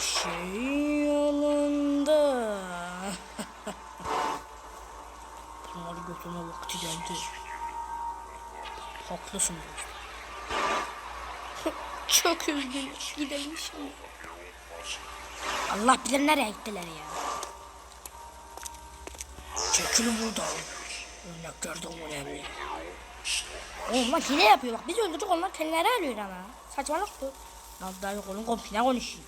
şey yolunda. Bunları götürme vakti geldi. Haklısın dostum. Çok üzgünüm. Gidelim şimdi. Allah bilir nereye gittiler ya. Çekilin buradan. Örneklerden önemli. Onlar hile yapıyor bak biz öldürdük onlar kendileri arıyor ama. Saçmalık bu. Nazlar yok onun komşuna konuşuyor.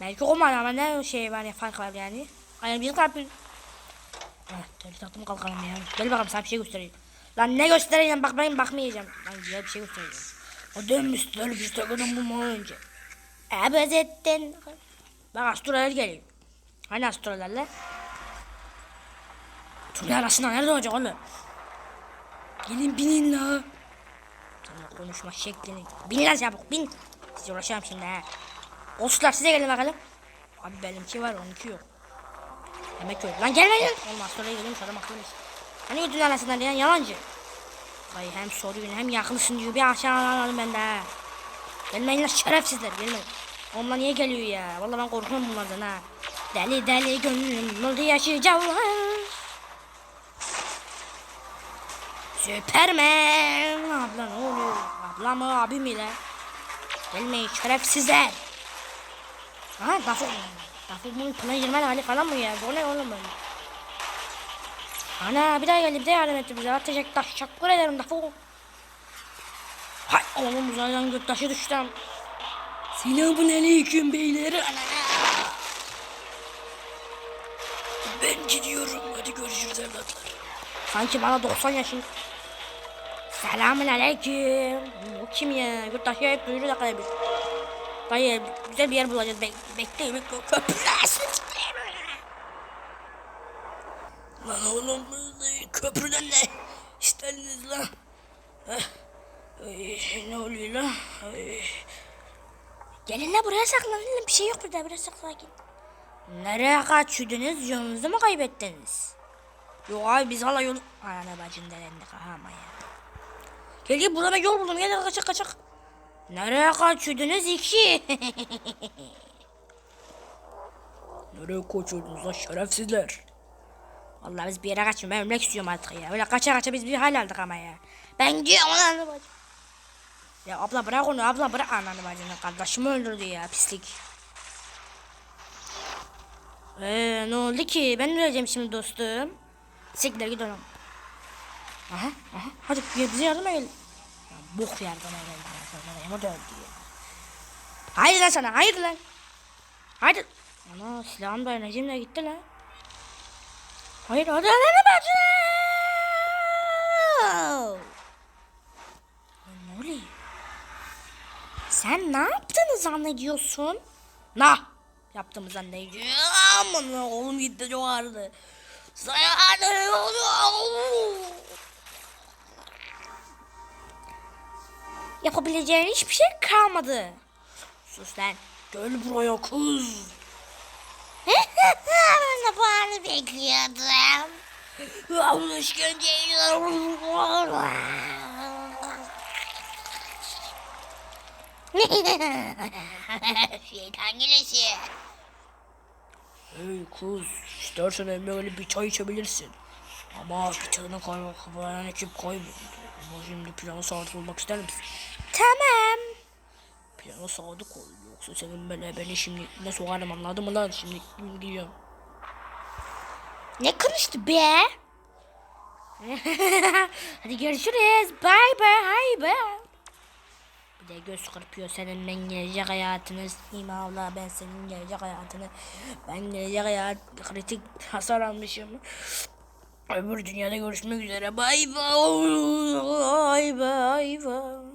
Belki olmadı ama ne şey var ya fark var yani. Aynen biz kalbin. Heh deli taktım kalkalım ya. Gel bakalım sana bir şey göstereyim. Lan ne göstereceğim bak ben bakmayacağım. Lan güzel bir şey göstereceğim. O dönmüştür biz takılın bu mu önce. Ebezettin. Bak astrolar geliyor. Hani astrolarla? Tünel arasında nerede olacak oğlum? Gelin binin la. Sana konuşma şeklini. Bin lan çabuk bin. Siz uğraşamam şimdi ha. Olsuzlar size gelin bakalım. Abi benimki var onunki yok. Demek öyle. Lan gelme lan. Olmaz sonra geliyormuş adam akıllı. Hani ödül arasında diyen yalancı. Dayı hem soruyorsun hem yakılısın diyor. Bir aşağı alalım ben de. Gelmeyin lan şerefsizler gelmeyin. Onlar niye geliyor ya? Vallahi ben korkuyorum bunlardan ha. Deli deli gönlüm oldu yaşayacağım. Süpermen. Abla ne oluyor? Abla mı abi mi lan? Gelmeyin şerefsizler. Aha Dafuk. Dafuk bunun plana girmen hali falan mı ya? Bu ne oğlum böyle? Ana bir daha geldi bir daha yardım etti bize. Atacak taş teşekkür ederim Dafuk. Hay oğlum uzaydan gök taşı düştüm. Selamun aleyküm beyler. Ana. Ben gidiyorum. Hadi görüşürüz evlatlar. Sanki bana 90 yaşın. Selamun aleyküm. Bu kim ya? Yurttaşı hep duyuru da kalabilir. Dayı güzel bir yer bulacağız. Bek bekle bekle. Köprüler. Lan oğlum köprüden ne istediniz lan? Ay, ne oluyor lan? Ay. Gelin la buraya saklanın. Bir şey yok burada. Biraz sakin. Nereye kaçıyordunuz? Yolunuzu mu kaybettiniz? Yok abi biz hala yol... Ana bacın delendik ama ya. Gel gel burada ben yol buldum. Gel kaçak kaçak. Nereye kaçıyordunuz iki? Nereye kaçıyordunuz lan şerefsizler? Vallahi biz bir yere kaçmıyor. Ben ölmek istiyorum artık ya. Öyle kaça kaça biz bir hal aldık ama ya. Ben gidiyorum lan bacım. Ya abla bırak onu abla bırak ananı bacını. Kardeşimi öldürdü ya pislik. Eee ne oldu ki? Ben öleceğim şimdi dostum. Siktir git oğlum. Aha aha hadi gel bize yardıma gel. Ya bok yardıma geldi. Da öldü ya. Haydi lan sana haydi lan. Haydi. Ana silahım da enerjim de gitti lan. Hayır hadi lan bacı. Ne oluyor? Sen ne yaptığını zannediyorsun? Na yaptığımı zannediyorum. Aman oğlum gitti çok ağrıdı. Sana Yapabileceğin hiçbir şey kalmadı. Sus lan. Gel buraya kız. ben de bu anı bekliyordum. Yavrum işkenceyi. Şeytan gelesi. Hey kız, istersen öyle bir çay içebilirsin. Ama kaymak kafadan ekip kayboldu. Ama şimdi plana sadık olmak ister misin? Tamam. Plana sadık ol. Yoksa senin böyle beni şimdi ne sokarım anladın mı lan? Şimdi gidiyorum. Ne konuştu be? Hadi görüşürüz. Bye bye. Bye. Bir de göz kırpıyor senin ben gelecek hayatını. İma abla ben senin gelecek hayatını. Ben gelecek hayat kritik hasar almışım. Öbür dünyada görüşmek üzere. Bay bay. Bay bay.